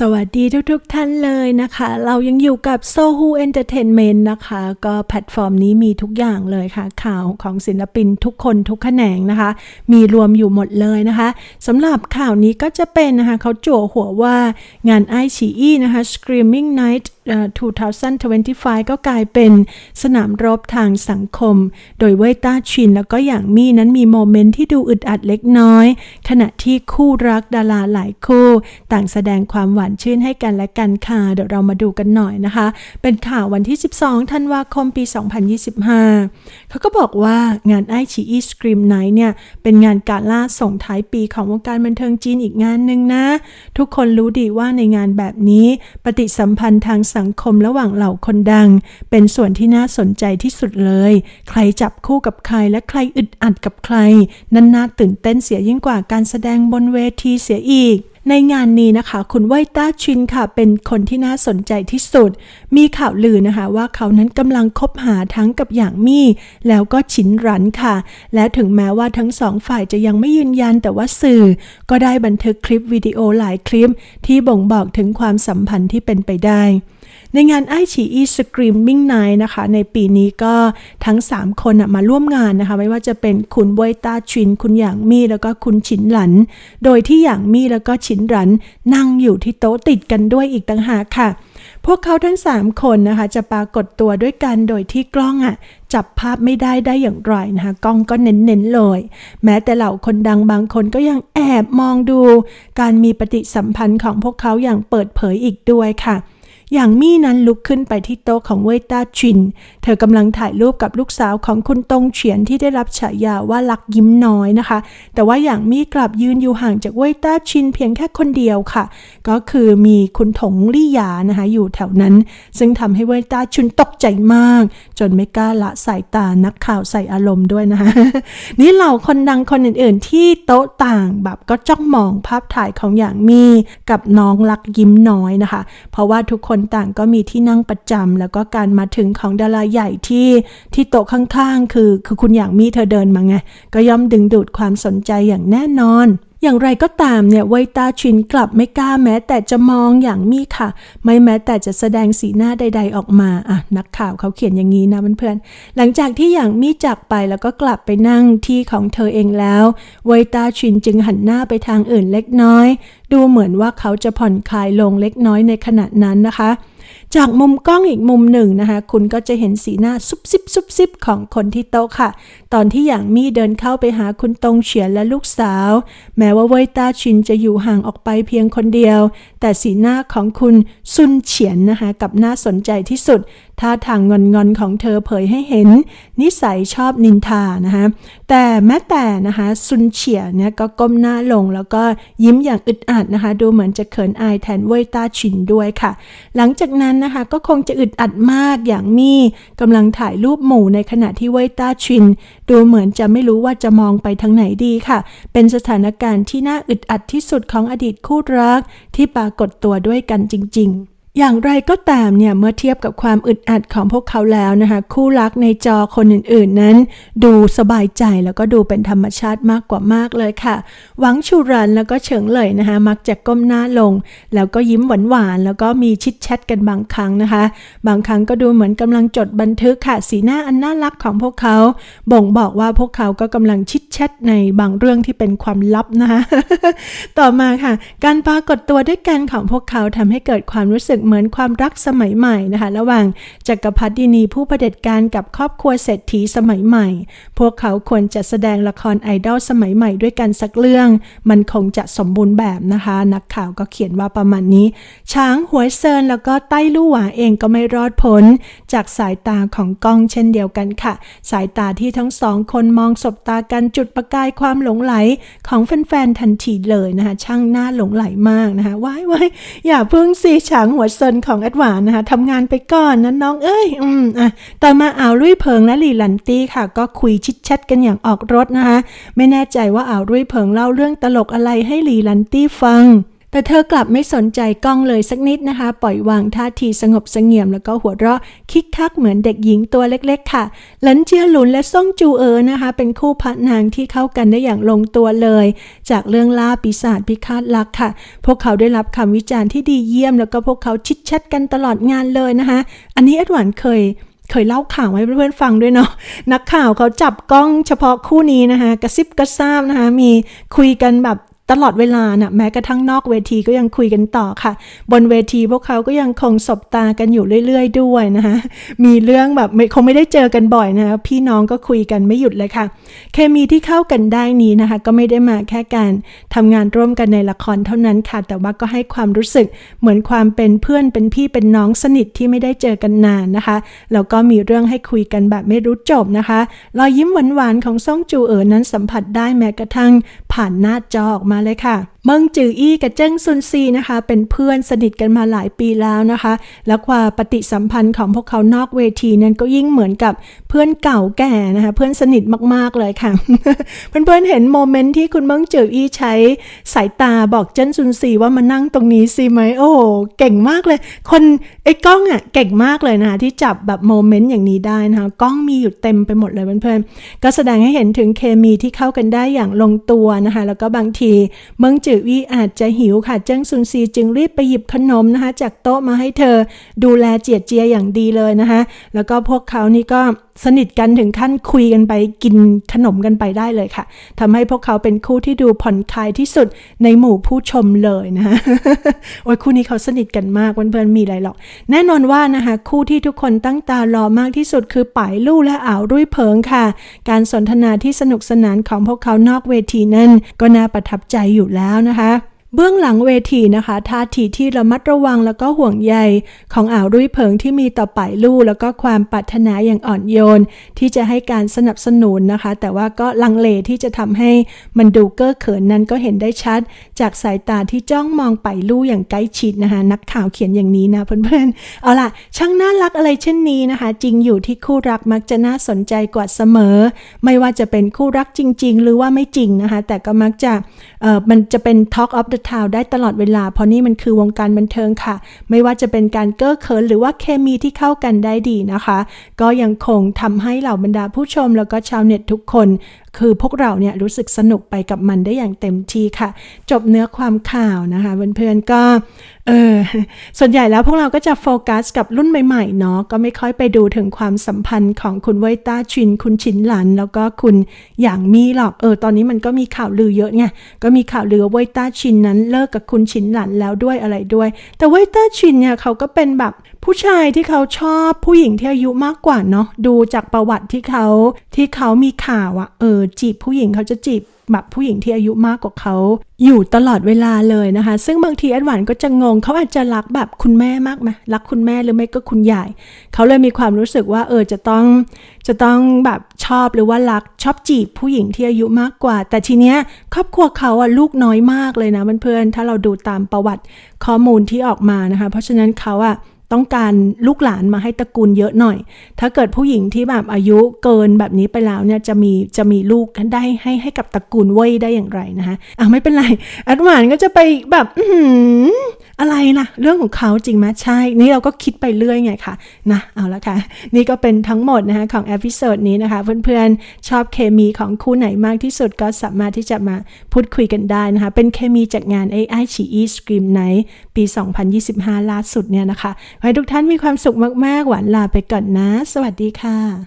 สวัสดีทุกๆทท่านเลยนะคะ เรายังอยู่กับ Sohu Entertainment นะคะ ก็แพลตฟอร์มนี้มีทุกอย่างเลยค่ะ ข่าวของศิลปินทุกคนทุกแขนงนะคะ มีรวมอยู่หมดเลยนะคะสำหรับข่าวนี้ก็จะเป็นนะคะเขาจั่วหัวว่างานไอชีอีนะคะ Screaming Night 2025 ก็กลายเป็นสนามรบทางสังคม โดยเว่ยต้าชินแล้วก็อย่างมี่นั้นมีโมเมนต์ที่ดูอึดอัดเล็กน้อย ขณะที่คู่รักดาราหลายคู่ ต่างแสดงความหวานชื่นให้กันและกันค่ะ เดี๋ยวเรามาดูกันหน่อยนะคะ เป็นข่าววันที่ 12 ธันวาคมปี 2025 เขาก็บอกว่างานไอชีอีสกรีมไนท์เนี่ย เป็นงานการล่าส่งท้ายปีของวงการบันเทิงจีนอีกงานหนึ่งนะ ทุกคนรู้ดีว่าในงานแบบนี้ ปฏิสัมพันธ์ทางสังคมระหว่างเหล่าคนดัง เป็นส่วนที่น่าสนใจที่สุดเลย ใครจับคู่กับใครและใครอึดอัดกับใคร นั่นน่าตื่นเต้นเสียยิ่งกว่าการแสดงบนเวทีเสียอีกในงานนี้นะคะ คุณไวต้าชินค่ะ เป็นคนที่น่าสนใจที่สุด มีข่าวลือนะคะ ว่าเขานั้นกำลังคบหาทั้งกับหยางมี่ แล้วก็ฉินรันค่ะ และถึงแม้ว่าทั้งสองฝ่ายจะยังไม่ยืนยันแต่ว่าสื่อ ก็ได้บันทึกคลิปวิดีโอหลายคลิป ที่บ่งบอกถึงความสัมพันธ์ที่เป็นไปได้ ในงานไอฉีอีสกรีมมิ่งไนนะคะ ในปีนี้ก็ทั้ง 3 คนมาร่วมงานนะคะ ไม่ว่าจะเป็นคุณบวยตาชิน คุณหยางมี่แล้วก็คุณฉินหลัน โดยที่หยางมี่แล้วก็ฉินหลันนั่งอยู่ที่โต๊ะติดกันด้วยอีกต่างหากค่ะ พวกเขาทั้ง 3 คนนะคะ จะปรากฏตัวด้วยกันโดยที่กล้องอะจับภาพไม่ได้ได้อย่างไรนะคะกล้องก็เน้นๆเลย แม้แต่เหล่าคนดังบางคนก็ยังแอบมองดู การมีปฏิสัมพันธ์ของพวกเขาอย่างเปิดเผยอีกด้วยค่ะ อย่างมี่นั้นลุกขึ้นไปที่โต๊ะของเวยต้าชิน เธอกำลังถ่ายรูปกับลูกสาวของคุณตงเฉียนที่ได้รับฉายาว่าลักยิ้มน้อยนะคะ แต่ว่าอย่างมี่กลับยืนอยู่ห่างจากเวยต้าชินเพียงแค่คนเดียวค่ะ ก็คือมีคุณถงลี่หยานะคะอยู่แถวนั้น ซึ่งทำให้เวยต้าชินตกใจมาก จนไม่กล้าละสายตานักข่าวใส่อารมณ์ด้วยนะคะนี่เหล่าคนดังคนอื่น ๆ ที่โต๊ะต่างแบบก็จ้องมองภาพถ่ายของอย่างมี่กับน้องลักยิ้มน้อยนะคะ เพราะว่าทุกคนต่างก็มีที่นั่งประจำแล้วก็การมาถึงของดาราใหญ่ที่ที่โต๊ะข้างๆ คือ คือคุณอย่างมีเธอเดินมาไง ก็ย่อมดึงดูดความสนใจอย่างแน่นอน อย่างไรก็ตามเนี่ยเวตาชินกลับไม่กล้าแม้แต่จะมองอย่างมีค่ะ ไม่แม้แต่จะแสดงสีหน้าใด ๆ ออกมาอะนักข่าวเขาเขียนอย่างนี้นะเพื่อนๆหลังจากที่อย่างมีจากไปแล้วก็กลับไปนั่งที่ของเธอเองแล้วเวตาชินจึงหันหน้าไปทางอื่นเล็กน้อย ดูเหมือนว่าเขาจะผ่อนคลายลงเล็กน้อยในขณะนั้นนะคะ จากมุมกล้องอีกมุมหนึ่งนะคะ คุณก็จะเห็นสีหน้าซุบซิบซุบซิบของคนที่โต๊ะค่ะ ตอนที่อย่างมี่เดินเข้าไปหาคุณตงเฉียนและลูกสาว แม้ว่าเวยต้าชินจะอยู่ห่างออกไปเพียงคนเดียว แต่สีหน้าของคุณซุนเฉียนนะคะกับน่าสนใจที่สุดท่าทางงอนๆของเธอเผยให้เห็น นิสัยชอบนินทานะคะแต่แม้แต่นะคะซุนเฉียเนี่ยก็ก้มหน้าลงแล้วก็ยิ้มอย่างอึดอัดนะคะ ดูเหมือนจะเขินอายแทนเวยต้าชินด้วยค่ะ หลังจากนั้นนะคะ ก็คงจะอึดอัดมากอย่างมี่กำลังถ่ายรูปหมู่ในขณะที่เวยต้าชิน ดูเหมือนจะไม่รู้ว่าจะมองไปทางไหนดีค่ะ เป็นสถานการณ์ที่น่าอึดอัดที่สุดของอดีตคู่รัก ที่ปรากฏตัวด้วยกันจริง ๆ อย่างไรก็ตามเนี่ยเมื่อเทียบกับความอึดอัดของพวกเขาแล้วนะคะคู่รักในจอคนอื่นๆ นั้น ดูสบายใจแล้วก็ดูเป็นธรรมชาติมากกว่ามากเลยค่ะ หวังชูรันแล้วก็เฉิงเลยนะคะมักจะก้มหน้าลง แล้วก็ยิ้มหวานๆแล้วก็มีชิดแชทกันบางครั้งนะคะ บางครั้งก็ดูเหมือนกำลังจดบันทึกค่ะ สีหน้าอันน่ารักของพวกเขา บ่งบอกว่าพวกเขาก็กำลังชิดแชทในบางเรื่องที่เป็นความลับนะคะต่อมาค่ะ การปรากฏตัวด้วยกันของพวกเขาทำให้เกิดความรู้สึกเหมือนความรักสมัยใหม่นะคะ ระหว่างจักรพรรดินีผู้เผด็จการกับครอบครัวเศรษฐีสมัยใหม่ พวกเขาควรจะแสดงละครไอดอลสมัยใหม่ด้วยกันสักเรื่อง มันคงจะสมบูรณ์แบบนะคะ นักข่าวก็เขียนว่าประมาณนี้ ช้างหัวเซินแล้วก็ใต้ลู่หวาเองก็ไม่รอดพ้น จากสายตาของกล้องเช่นเดียวกันค่ะ สายตาที่ทั้งสองคนมองสบตากันจุดประกายความหลงไหลของแฟนๆทันทีเลยนะคะ ช่างน่าหลงไหลมากนะคะว้ายว้ายอย่าเพิ่งสิช้างหัวซนของแอดวานนะคะทำงานไปก่อนนะน้องเอ้ย อืมอะต่อมาอ่าวรุ่ยเพิงและหลีหลันตี้ค่ะ ก็คุยชิดแชทกันอย่างออกรถนะคะ ไม่แน่ใจว่าอ่าวรุ่ยเพิงเล่าเรื่องตลกอะไรให้หลีหลันตี้ฟัง แต่เธอกลับไม่สนใจกล้องเลยสักนิดนะคะ ปล่อยวางท่าทีสงบเสงี่ยมแล้วก็หัวเราะคิกคักเหมือนเด็กหญิงตัวเล็กๆ ค่ะหลันเจียหลุนและซ่งจูเอ๋อนะคะ เป็นคู่พระนางที่เข้ากันได้อย่างลงตัวเลย จากเรื่องล่าปีศาจพิฆาตรักค่ะ พวกเขาได้รับคำวิจารณ์ที่ดีเยี่ยม แล้วก็พวกเขาชิดชัดกันตลอดงานเลยนะคะ อันนี้เอ็ดหวานเคยเคยเล่าข่าวให้เพื่อนๆฟังด้วยเนาะนักข่าวเขาจับกล้องเฉพาะคู่นี้นะคะ กระซิบกระซาบนะคะ มีคุยกันแบบ ตลอดเวลานะ่ะแม้กระทั่งนอกเวทีก็ยังคุยกันต่อค่ะ บนเวทีพวกเขาก็ยังคงสบตากันอยู่เรื่อยๆ ด้วยนะคะมีเรื่องแบบไม่คงไม่ได้เจอกันบ่อยนะคะพี่น้องก็คุยกันไม่หยุดเลยค่ะ เคมีที่เข้ากันได้นี้นะคะ ก็ไม่ได้มาแค่การทำงานร่วมกันในละครเท่านั้นค่ะ แต่ว่าก็ให้ความรู้สึกเหมือนความเป็นเพื่อนเป็นพี่เป็นน้องสนิทที่ไม่ได้เจอกันนานนะคะแล้วก็มีเรื่องให้คุยกันแบบไม่รู้จบนะคะรอยยิ้มหวานๆของซ่องจูเอ๋อนั้นสัมผัสได้แม้กระทั่งผ่านหน้าจอออกมาเลยค่ะเมิงจืออี้กับเจิ้งซุนซีนะคะ เป็นเพื่อนสนิทกันมาหลายปีแล้วนะคะ และความปฏิสัมพันธ์ของพวกเขานอกเวทีนั้นก็ยิ่งเหมือนกับเพื่อนเก่าแก่นะคะ เพื่อนสนิทมากๆเลยค่ะ เพื่อนๆเห็นโมเมนต์ที่คุณเมิงจืออี้ใช้สายตาบอกเจิ้นซุนซีว่ามานั่งตรงนี้สิไหมโอ้เก่งมากเลย คนไอ้กล้องอะเก่งมากเลยนะคะที่จับแบบโมเมนต์อย่างนี้ได้นะคะกล้องมีอยู่เต็มไปหมดเลยเพื่อนๆก็แสดงให้เห็นถึงเคมีที่เข้ากันได้อย่างลงตัวนะคะ แล้วก็บางทีเมิงจือวีอาจจะหิวค่ะเจิ้งซุนซีจึงรีบไปหยิบขนมนะคะ จากโต๊ะมาให้เธอดูแลเจียดเจียอย่างดีเลยนะคะ แล้วก็พวกเขานี่ก็ สนิทกันถึงขั้นคุยกันไปกินขนมกันไปได้เลยค่ะทำให้พวกเขาเป็นคู่ที่ดูผ่อนคลายที่สุดในหมู่ผู้ชมเลยนะคะโอ้ยคู่นี้เขาสนิทกันมากเพื่อนๆมีอะไรหรอก แน่นอนว่านะคะคู่ที่ทุกคนตั้งตารอมากที่สุดคือป่ายลู่และอ่าวรุ่ยเพิงค่ะ การสนทนาที่สนุกสนานของพวกเขานอกเวทีนั้นก็น่าประทับใจอยู่แล้วนะคะ เบื้องหลังเวทีนะคะท่าทีที่ระมัดระวังแล้วก็ห่วงใยของอ่าวรุ่ยเพิงที่มีต่อป่ายลู่แล้วก็ความปรารถนาอย่างอ่อนโยน ที่จะให้การสนับสนุนนะคะ แต่ว่าก็ลังเลที่จะทำให้มันดูเก้อเขินนั้นก็เห็นได้ชัด จากสายตาที่จ้องมองป่ายลู่อย่างใกล้ชิดนะคะ นักข่าวเขียนอย่างนี้นะเพื่อนๆเอาล่ะ ช่างน่ารักอะไรเช่นนี้นะคะ จริงอยู่ที่คู่รักมักจะน่าสนใจกว่าเสมอ ไม่ว่าจะเป็นคู่รักจริง ๆ หรือว่าไม่จริงนะคะ แต่ก็มักจะเออมันจะเป็น Talk of the ทาวได้ตลอดเวลา เพราะนี่มันคือวงการบันเทิงค่ะ ไม่ว่าจะเป็นการเก้อเขินหรือว่าเคมีที่เข้ากันได้ดีนะคะ ก็ยังคงทำให้เหล่าบรรดาผู้ชมแล้วก็ชาวเน็ตทุกคน คือพวกเราเนี่ยรู้สึกสนุกไปกับมันได้อย่างเต็มที่ค่ะ จบเนื้อความข่าวนะคะเพื่อนๆก็เออส่วนใหญ่แล้วพวกเราก็จะโฟกัสกับรุ่นใหม่ๆเนาะก็ไม่ค่อยไปดูถึงความสัมพันธ์ของคุณเวยต้าชิน คุณชินหลัน แล้วก็คุณหยางมีหรอกเออตอนนี้มันก็มีข่าวลือเยอะไงก็มีข่าวลือเวยต้าชินนั้นเลิกกับคุณชินหลันแล้วด้วยอะไรด้วย แต่เวยต้าชินเนี่ยเขาก็เป็นแบบผู้ชายที่เขาชอบผู้หญิงที่อายุมากกว่าเนาะดูจากประวัติที่เขาที่เขามีข่าวอะเออจีบผู้หญิงเขาจะจีบแบบผู้หญิงที่อายุมากกว่าเขาอยู่ตลอดเวลาเลยนะคะ ซึ่งบางทีแอดวานก็จะงงเขาอาจจะรักแบบคุณแม่มากไหมรักคุณแม่หรือไม่ก็คุณใหญ่เขาเลยมีความรู้สึกว่าเออจะต้องจะต้องแบบชอบหรือว่ารักชอบจีบผู้หญิงที่อายุมากกว่า แต่ทีเนี้ยครอบครัวเขาอะลูกน้อยมากเลยนะเพื่อนๆถ้าเราดูตามประวัติข้อมูลที่ออกมานะคะ เพราะฉะนั้นเขาอะ ต้องการลูกหลานมาให้ตระกูลเยอะหน่อย ถ้าเกิดผู้หญิงที่แบบอายุเกินแบบนี้ไปแล้วเนี่ยจะมีจะมีลูกได้ให้ให้กับตระกูลเว้ยได้อย่างไรนะคะอะไม่เป็นไรแอดวานก็จะไปแบบอืออะไรนะเรื่องของเขาจริงไหมใช่ นี่เราก็คิดไปเรื่อยไงค่ะนะเอาละค่ะ นี่ก็เป็นทั้งหมดนะคะของเอพิโซดนี้นะคะ เพื่อนๆ ชอบเคมีของคู่ไหนมากที่สุดก็สามารถที่จะมาพูดคุยกันได้นะคะ เป็นเคมีจากงาน AI ฉีอีสกรีมไนปี 2025 ล่าสุดเนี่ยนะคะให้ทุกท่านมีความสุขมาก ๆ หวานลาไปก่อนนะ สวัสดีค่ะ